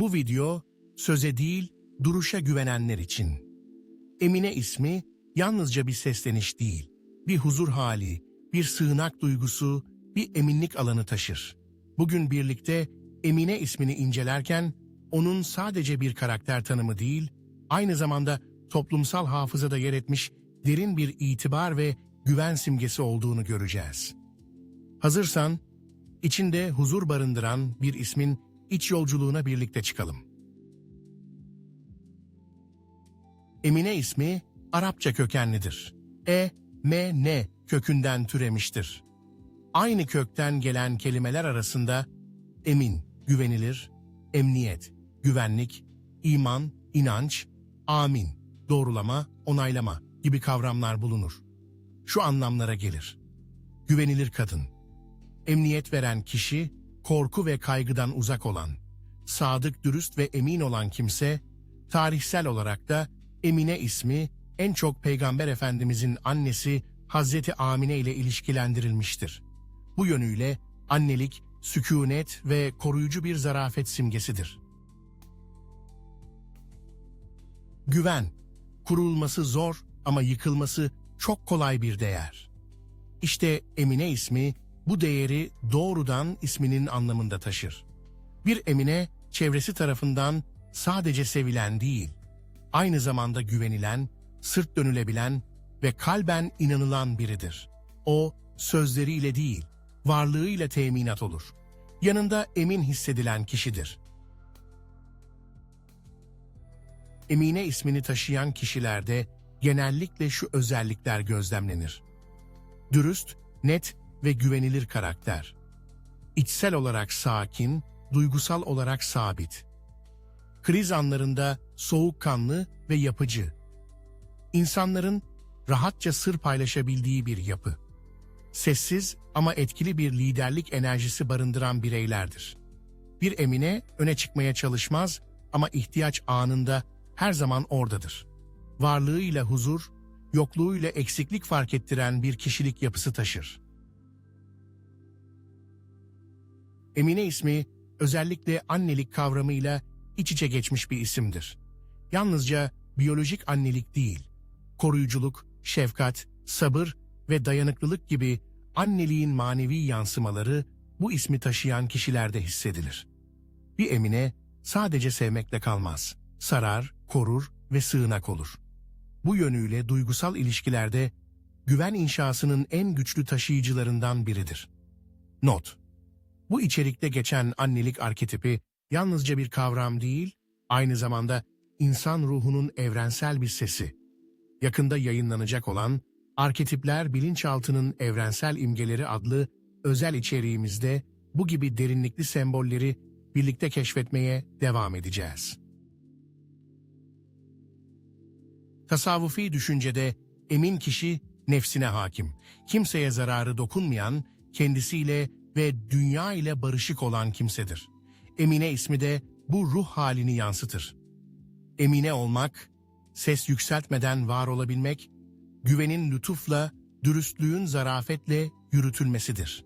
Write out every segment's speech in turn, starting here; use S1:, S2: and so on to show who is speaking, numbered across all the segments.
S1: Bu video söze değil, duruşa güvenenler için. Emine ismi yalnızca bir sesleniş değil, bir huzur hali, bir sığınak duygusu, bir eminlik alanı taşır. Bugün birlikte Emine ismini incelerken onun sadece bir karakter tanımı değil, aynı zamanda toplumsal hafızada yer etmiş derin bir itibar ve güven simgesi olduğunu göreceğiz. Hazırsan, içinde huzur barındıran bir ismin iç yolculuğuna birlikte çıkalım. Emine ismi Arapça kökenlidir. E, M, N kökünden türemiştir. Aynı kökten gelen kelimeler arasında emin, güvenilir, emniyet, güvenlik, iman, inanç, amin, doğrulama, onaylama gibi kavramlar bulunur. Şu anlamlara gelir. Güvenilir kadın, emniyet veren kişi, korku ve kaygıdan uzak olan, sadık, dürüst ve emin olan kimse, tarihsel olarak da Emine ismi en çok Peygamber Efendimizin annesi Hazreti Amine ile ilişkilendirilmiştir. Bu yönüyle annelik, sükunet ve koruyucu bir zarafet simgesidir. Güven, kurulması zor ama yıkılması çok kolay bir değer. İşte Emine ismi bu değeri doğrudan isminin anlamında taşır. Bir Emine çevresi tarafından sadece sevilen değil, aynı zamanda güvenilen, sırt dönülebilen ve kalben inanılan biridir. O sözleriyle değil, varlığıyla teminat olur. Yanında emin hissedilen kişidir. Emine ismini taşıyan kişilerde genellikle şu özellikler gözlemlenir. Dürüst, net ve güvenilir karakter. İçsel olarak sakin, duygusal olarak sabit. Kriz anlarında soğukkanlı ve yapıcı. İnsanların rahatça sır paylaşabildiği bir yapı. Sessiz ama etkili bir liderlik enerjisi barındıran bireylerdir. Bir Emine öne çıkmaya çalışmaz ama ihtiyaç anında her zaman oradadır. Varlığıyla huzur, yokluğuyla eksiklik fark ettiren bir kişilik yapısı taşır. Emine ismi özellikle annelik kavramıyla iç içe geçmiş bir isimdir. Yalnızca biyolojik annelik değil, koruyuculuk, şefkat, sabır ve dayanıklılık gibi anneliğin manevi yansımaları bu ismi taşıyan kişilerde hissedilir. Bir Emine sadece sevmekle kalmaz, sarar, korur ve sığınak olur. Bu yönüyle duygusal ilişkilerde güven inşasının en güçlü taşıyıcılarından biridir. Not Bu içerikte geçen annelik arketipi yalnızca bir kavram değil, aynı zamanda insan ruhunun evrensel bir sesi. Yakında yayınlanacak olan Arketipler Bilinçaltının Evrensel İmgeleri adlı özel içeriğimizde bu gibi derinlikli sembolleri birlikte keşfetmeye devam edeceğiz. Tasavvufi düşüncede emin kişi nefsine hakim, kimseye zararı dokunmayan, kendisiyle ve dünya ile barışık olan kimsedir. Emine ismi de bu ruh halini yansıtır. Emine olmak, ses yükseltmeden var olabilmek, güvenin lütufla, dürüstlüğün zarafetle yürütülmesidir.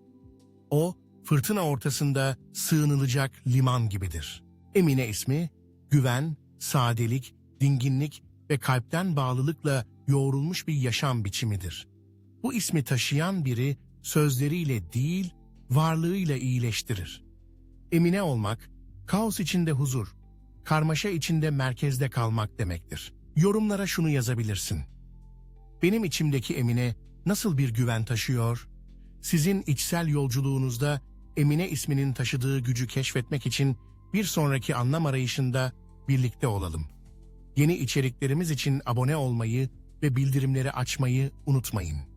S1: O, fırtına ortasında sığınılacak liman gibidir. Emine ismi, güven, sadelik, dinginlik ve kalpten bağlılıkla yoğrulmuş bir yaşam biçimidir. Bu ismi taşıyan biri sözleriyle değil, varlığıyla iyileştirir. Emine olmak, kaos içinde huzur, karmaşa içinde merkezde kalmak demektir. Yorumlara şunu yazabilirsin. Benim içimdeki Emine nasıl bir güven taşıyor? Sizin içsel yolculuğunuzda Emine isminin taşıdığı gücü keşfetmek için bir sonraki anlam arayışında birlikte olalım. Yeni içeriklerimiz için abone olmayı ve bildirimleri açmayı unutmayın.